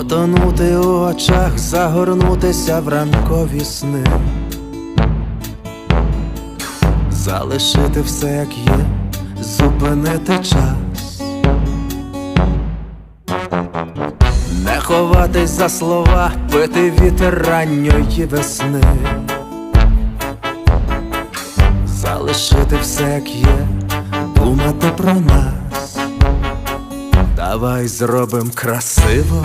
Потонути у очах, загорнутися в ранкові сни, залишити все, як є, зупинити час, не ховатись за слова, пити вітер ранньої весни, залишити все, як є, думати про нас. Давай зробим красиво,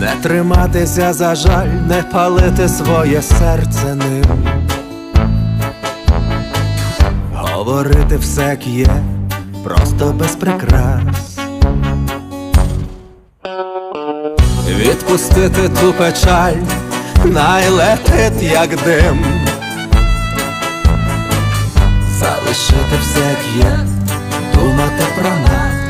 Не триматися за жаль, не палити своє серце ним. Говорити все, як є, просто без прикрас. Відпустити ту печаль, найлетить, як дим. Залишити все, як є, думати про нас.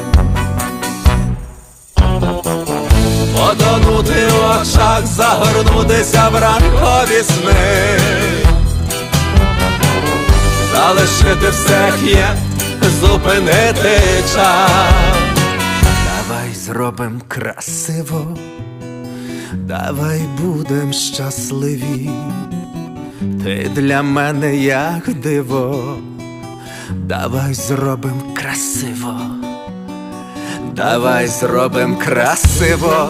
Очах, загорнутися в ранкові сни, залишити все, як є, зупинити час. Давай зробим красиво, давай будем щасливі, ти для мене як диво, давай зробим красиво. Давай зробим красиво,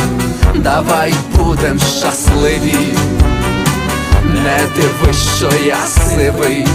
давай будем щасливі, не дивись, що я сивий,